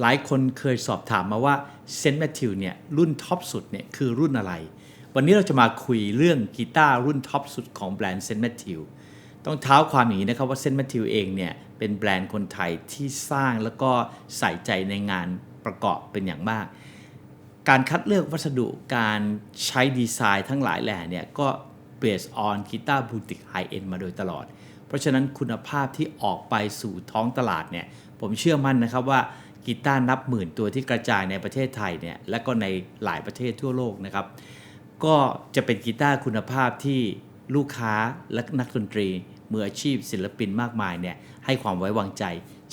หลายคนเคยสอบถามมาว่าเซนต์แมทธิวเนี่ยรุ่นท็อปสุดเนี่ยคือรุ่นอะไร วันนี้เราจะมาคุยเรื่องกีตาร์รุ่นท็อปสุดของแบรนด์เซนต์แมทธิวต้องเท้าความอย่างนี้นะครับว่าเซนต์แมทธิวเองเนี่ยเป็นแบรนด์คนไทยที่สร้างแล้วก็ใส่ใจในงานประกอบเป็นอย่างมาก การคัดเลือกวัสดุการใช้ดีไซน์ทั้งหลายแหล่เนี่ยก็เบสออนกีตาร์บูติกไฮเอ็นมาโดยตลอด เพราะฉะนั้นคุณภาพที่ออกไปสู่ท้องตลาดเนี่ยผมเชื่อมั่นนะครับว่า กีตาร์นับหมื่นตัวที่กระจายในประเทศไทยเนี่ยและก็ในหลายประเทศทั่วโลกนะครับ ก็จะเป็นกีตาร์คุณภาพที่ลูกค้าและนักดนตรีมืออาชีพศิลปินมากมายเนี่ยให้ความไว้วางใจ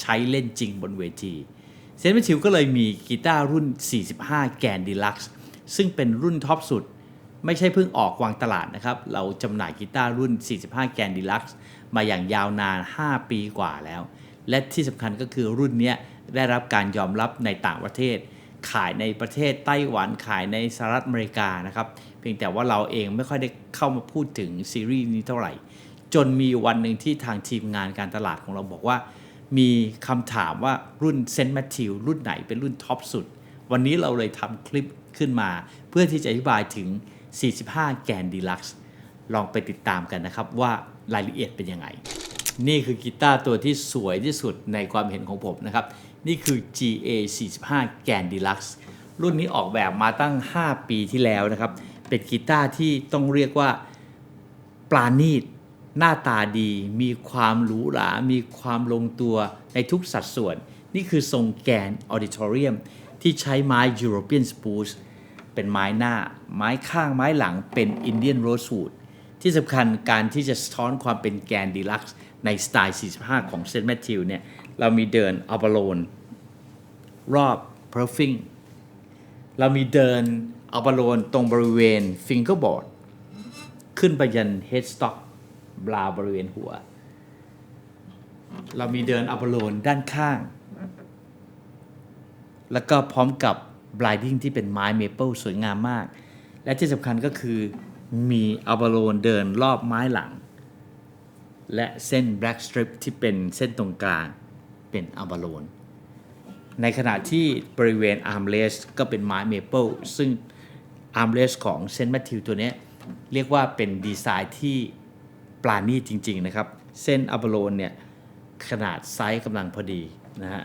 ใช้เล่นจริงบนเวทีเซนต์แมทิวก็เลยมีกีตาร์รุ่น 45 แกนดีลักซ์ซึ่งเป็นรุ่นท็อปสุด ไม่ใช่เพิ่งออกวางตลาดนะครับ เราจำหน่ายกีตาร์รุ่น 45 แกนดีลักซ์มาอย่างยาวนาน 5 ปีกว่าแล้ว และที่สำคัญก็คือรุ่นนี้ ได้รับการยอมรับในต่างประเทศ ขายในประเทศไต้หวันขายในสหรัฐอเมริกานะครับเพียงแต่ว่าเราเองไม่ค่อยได้เข้ามาพูดถึงซีรีส์นี้เท่าไหร่ จนมีวันหนึ่งที่ทางทีมงานการตลาดของเราบอกว่า มีคำถามว่ารุ่นเซนต์แมทธิวรุ่นไหนเป็นรุ่นท็อปสุด วันนี้เราเลยทำคลิปขึ้นมา เพื่อที่จะอธิบายถึง 45 แกนดีลักซ์ลองไปติดตามกันนะครับว่ารายละเอียดเป็นยังไงนี่คือกีตาร์ตัวที่สวยที่สุดในความเห็นของผมนะครับนี่คือ GA 45แกนดีลักซ์รุ่นนี้ออกแบบมาตั้ง 5 ปีที่แล้วนะครับ เป็นกีตาร์ที่ต้องเรียกว่าปราณีต หน้าตาดี มีความหรูหรา มีความลงตัวในทุกสัดส่วน นี่คือทรงแกนออดิทอเรียมที่ใช้ไม้ European Spruce เป็นไม้หน้า ไม้ข้างไม้หลังเป็น Indian Rosewood ที่สำคัญการที่จะสะท้อนความเป็นแกนดีลักซ์ในสไตล์ 45 ของเซนต์แมทธิวเนี่ยเรามีเดินอัลบาโลนรอบ perfing เรามีเดินอัลบาโลนตรงบริเวณ fingerboard ขึ้นไปยัน headstock บลาบริเวณหัว เรามีเดินอัลบาโลนด้านข้าง แล้วก็พร้อมกับ blinding ที่เป็นไม้เมเปิลสวยงามมาก และที่สำคัญก็คือ มีอัลบาโลนเดินรอบไม้หลัง และเส้น black strip ที่เป็นเส้นตรงกลางเป็นอัลบาโลนในขณะที่บริเวณ armrest ก็เป็นไม้เมเปิลซึ่ง armrest ของเซนต์แมทธิวตัวนี้เรียกว่าเป็นดีไซน์ที่ปราณีตจริง ๆ นะครับ เส้นอัลบาโลนเนี่ยขนาดไซส์กำลังพอดีนะฮะ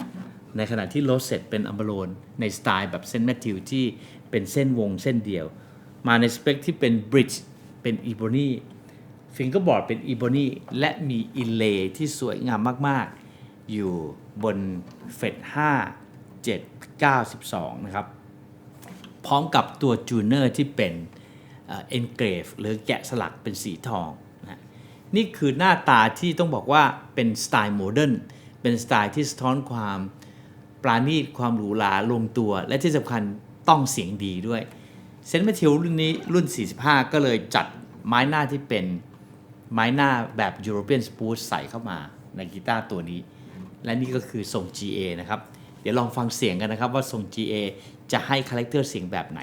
ในขณะที่โรสเซตเป็นอัลบาโลนในสไตล์แบบเซนแมทธิวที่เป็นเส้นวงเส้นเดียว มาในสเปคที่เป็นบริดจ์เป็นอีโบนีฟิงเกอร์บอร์ดเป็นอีโบนีและมีอินเลย์ที่สวยงามมาก ๆ อยู่บนเฟด5 7 9 12 นะครับ พร้อมกับตัวจูเนอร์ที่เป็นเอ็นเกรฟหรือแกะสลักเป็นสีทองนะนี่คือหน้าตาที่ต้องบอกว่าเป็นสไตล์โมเดิร์นเป็นสไตล์ที่สะท้อนความปราณีตความหรูหราลงตัว และที่สำคัญต้องเสียงดีด้วย เซนต์แมทธิวรุ่นนี้รุ่น 45 ก็เลยจัดไม้หน้าที่เป็นไม้หน้าแบบ European Spruce ใส่เข้ามาในกีตาร์ตัวนี้ และนี่ก็คือทรง GA นะครับ เดี๋ยวลองฟังเสียงกันนะครับว่าทรง GA จะให้คาแรคเตอร์เสียงแบบไหน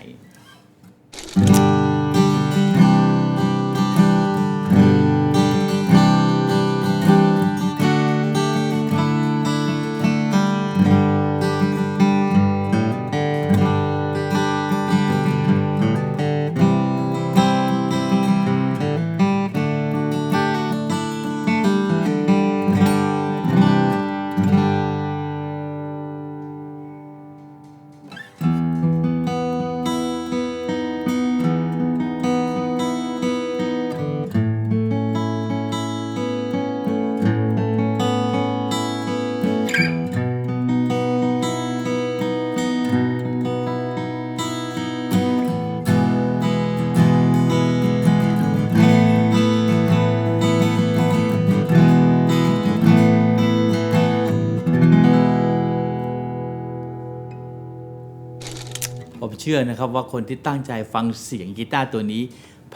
ผม เชื่อนะครับว่าคนที่ตั้งใจฟังเสียงกีตาร์ตัวนี้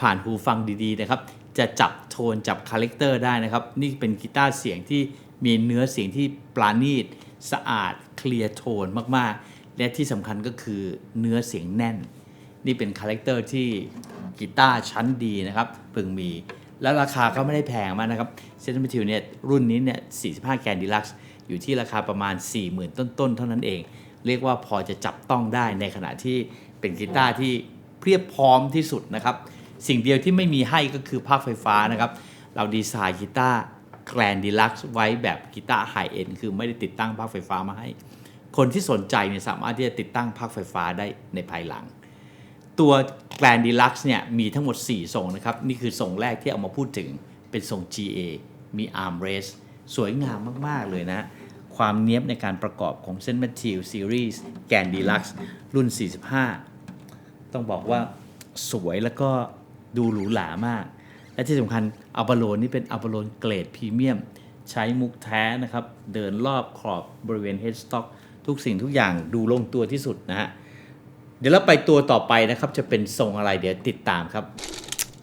ผ่านหูฟังดีๆนะครับ จะจับโทนจับคาแรคเตอร์ได้นะครับ นี่เป็นกีตาร์เสียงที่มีเนื้อเสียงที่ปราณีตสะอาดเคลียร์โทนมากๆ และที่สำคัญก็คือเนื้อเสียงแน่น นี่เป็นคาแรคเตอร์ที่กีตาร์ชั้นดีนะครับพิ่งมี แล้วราคาก็ไม่ได้แพงมากนะครับเซนต์มิทิวเนี่ยรุ่นนี้เนี่ย45แกนดีลักซ์อยู่ที่ราคาประมาณ 40,000 ต้นๆ เท่านั้นเอง เรียกว่าพอจะจับต้องได้ในขณะที่เป็นกีตาร์ที่เพียบพร้อมที่สุดนะครับ สิ่งเดียวที่ไม่มีให้ก็คือภาคไฟฟ้านะครับ เราดีไซน์กีตาร์แกรนดีลักซ์ไว้แบบกีตาร์ไฮเอ็นคือไม่ได้ติดตั้งภาคไฟฟ้ามาให้ คนที่สนใจเนี่ยสามารถที่จะติดตั้งภาคไฟฟ้าได้ในภายหลัง ตัวแกรนดีลักซ์เนี่ยมีทั้งหมด 4 ทรงนะครับ นี่คือทรงแรกที่เอามาพูดถึงเป็นทรง GA มี arm rest สวยงามมาก ๆ เลยนะ ความเนี้ยบในการประกอบของเส้น m a t t e w Series แกนดีลักซ์รุ่น 45 ต้องบอกว่าสวยแล้วก็ดูหรูหรามาก และที่สำคัญอัลบาโลนนี่เป็นอัลบาโลนเกรดพรีเมียม ใช้มุกแท้นะครับ เดินรอบขอบบริเวณ headstock ทุกสิ่งทุกอย่างดูลงตัวที่สุดนะฮะ เดี๋ยวเราไปตัวต่อไปนะครับ จะเป็นทรงอะไรเดี๋ยวติดตามครับ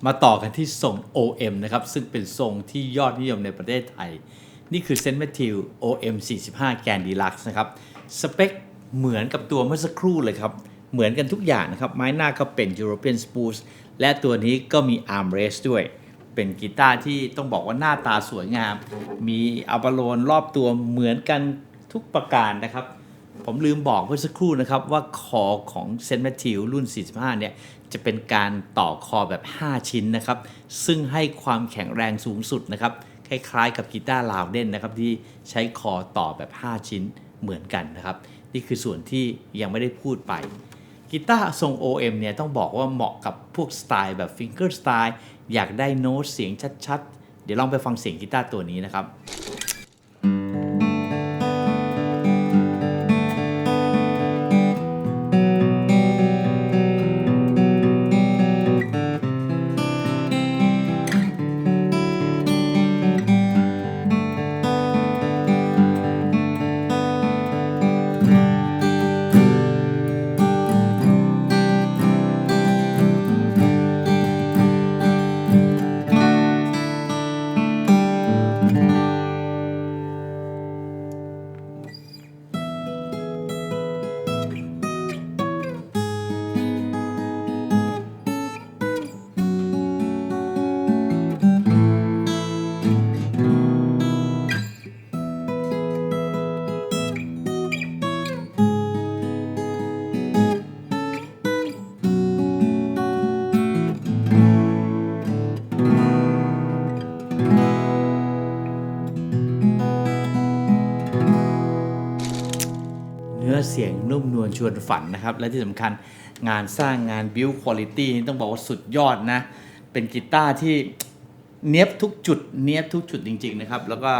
มาต่อกันที่ทรง OM นะครับ ซึ่งเป็นทรงที่ยอดนิยมในประเทศไทย นี่คือเซนต์มทิว OM 45 แกนดีลักซ์นะครับ สเปคเหมือนกับตัวเมื่อสักครู่เลยครับ เหมือนกันทุกอย่างนะครับ ไม้หน้าก็เป็น European Spruce และตัวนี้ก็มี arm rest ด้วย เป็นกีตาร์ที่ต้องบอกว่าหน้าตาสวยงาม มีอัลบาโลนรอบตัวเหมือนกันทุกประการนะครับ ผมลืมบอกเมื่อสักครู่นะครับ ว่าคอของเซนต์แมทธิวรุ่น 45 เนี่ยจะเป็นการต่อคอแบบ 5 ชิ้นนะครับ ซึ่งให้ความแข็งแรงสูงสุดนะครับ คล้ายๆ กับกีตาร์ลาวเด่นนะครับที่ใช้คอต่อแบบ 5 ชิ้นเหมือนกันนะครับ นี่คือส่วนที่ยังไม่ได้พูดไปกีตาร์ทรง OM เนี่ยต้องบอกว่าเหมาะกับพวกสไตล์แบบฟิงเกอร์สไตล์อยากได้โน้ตเสียงชัดๆ เดี๋ยวลองไปฟังเสียงกีตาร์ตัวนี้นะครับ เสียงนุ่มนวลชวนฝันนะครับ และที่สำคัญงานสร้างงานบิวคุณ i t y ต้องบอกว่าสุดยอดนะ เป็นกีตาร์ที่เนี้ยบทุกจุดเนี้ยบทุกจุดจริง ๆ นะครับ แล้วก็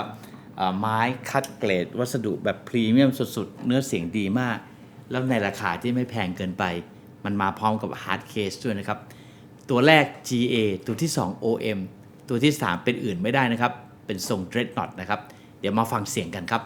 ไม้คัดเกรด วัสดุแบบพรีเมียมสุดๆ เนื้อเสียงดีมาก แล้วในราคาที่ไม่แพงเกินไป มันมาพร้อมกับฮาร์ดเคสด้วยนะครับ ตัวแรก GA ตัวที่ 2 OM ตัวที่ 3 เป็นอื่นไม่ได้นะครับ เป็นทรง Dreadnought นะครับ เดี๋ยวมาฟังเสียงกันครับ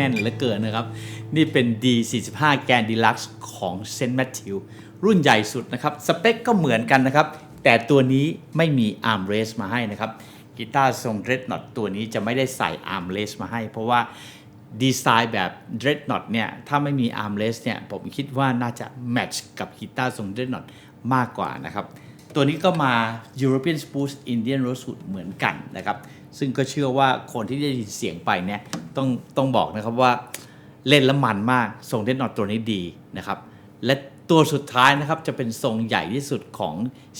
น่นเหลือเกินนะครับ นี่เป็น D45 แกนดีลักซ์ของเซนต์แมทธิวรุ่นใหญ่สุดนะครับ สเปคก็เหมือนกันนะครับ แต่ตัวนี้ไม่มี arm rest มาให้นะครับกีตาร์ทรง Dreadnought ตัวนี้จะไม่ได้ใส่ arm rest มาให้ เพราะว่าดีไซน์แบบ Dreadnought เนี่ยถ้าไม่มี arm rest เนี่ยผมคิดว่าน่าจะแมทช์กับกีตาร์ทรง Dreadnought มากกว่านะครับตัวนี้ก็มา European Spruce Indian Rosewood เหมือนกันนะครับ ซึ่งก็เชื่อว่าคนที่ได้ยินเสียงไปเนี่ยต้องต้องบอกนะครับว่าเล่นแล้วมันมากทรงเดนนอตตัวนี้ดีนะครับ และตัวสุดท้ายนะครับจะเป็นทรงใหญ่ที่สุดของ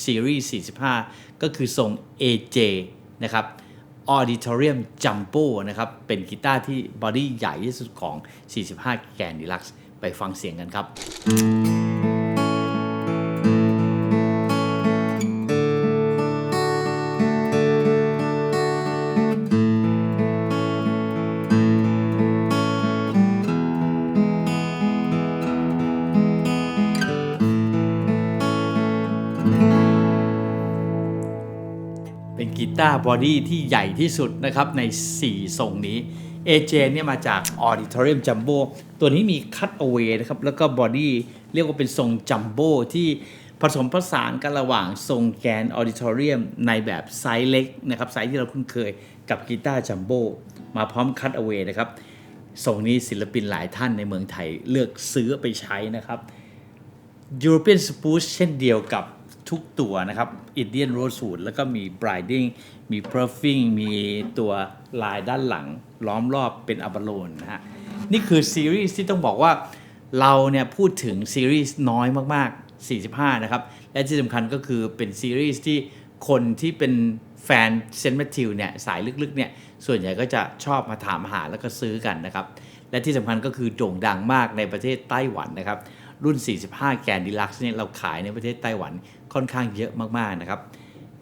ซีรีส์ 45 ก็คือทรง AJ นะครับ Auditorium Jumbo นะครับ เป็นกีตาร์ที่บอดี้ใหญ่ที่สุดของ 45 แกนดีลักซ์ไปฟังเสียงกันครับ ตาร์บอดี้ที่ใหญ่ที่สุดนะครับใน 4 ทรงนี้ AJ เนี่ยมาจาก Auditorium Jumbo ตัวนี้มี Cut Away นะครับ แล้วก็บอดี้เรียกว่าเป็นทรงจัมโบ้ที่ผสมผสานกันระหว่างทรงแกน Auditorium ในแบบไซส์เล็กนะครับ ไซส์ที่เราคุ้นเคยกับกีตาร์จัมโบ้มาพร้อม Cut Away นะครับทรงนี้ศิลปินหลายท่านในเมืองไทยเลือกซื้อไปใช้นะครับ European Spruce เช่นเดียวกับ ทุกตัวนะครับ Indian Rosewood แล้วก็มี Briding มี Puffing มีตัวลายด้านหลัง ล้อมรอบเป็นอับโลนนะฮะนี่คือซีรีส์ที่ต้องบอกว่าเราเนี่ยพูดถึงซีรีส์น้อยมากๆ 45 นะครับ และที่สำคัญก็คือเป็นซีรีส์ที่คนที่เป็นแฟนเซนต์แมทธิวเนี่ยสายลึกๆเนี่ยส่วนใหญ่ก็จะชอบมาถามหาแล้วก็ซื้อกันนะครับ และที่สำคัญก็คือโด่งดังมากในประเทศไต้หวันนะครับ รุ่น 45 แกนดีลักซ์เนี่ยเราขายในประเทศไต้หวันค่อนข้างเยอะมากๆนะครับ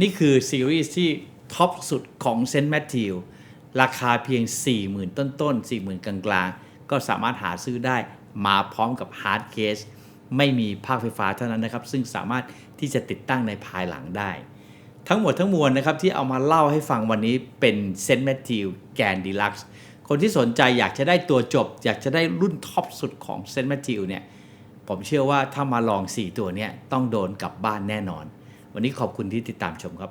นี่คือซีรีส์ที่ท็อปสุดของเซนต์แมทธิวราคาเพียง 40,000 ต้นๆ 40,000 กลางๆ ก็สามารถหาซื้อได้มาพร้อมกับฮาร์ดเคสไม่มีภาคไฟฟ้าเท่านั้นนะครับ ซึ่งสามารถที่จะติดตั้งในภายหลังได้ ทั้งหมดทั้งมวลนะครับที่เอามาเล่าให้ฟังวันนี้เป็นเซนต์แมทธิวแกนดีลักซ์คนที่สนใจอยากจะได้ตัวจบ อยากจะได้รุ่นท็อปสุดของเซนต์แมทธิวเนี่ย ผมเชื่อว่าถ้ามาลอง 4 ตัวนี้ต้องโดนกลับบ้านแน่นอน วันนี้ขอบคุณที่ติดตามชมครับ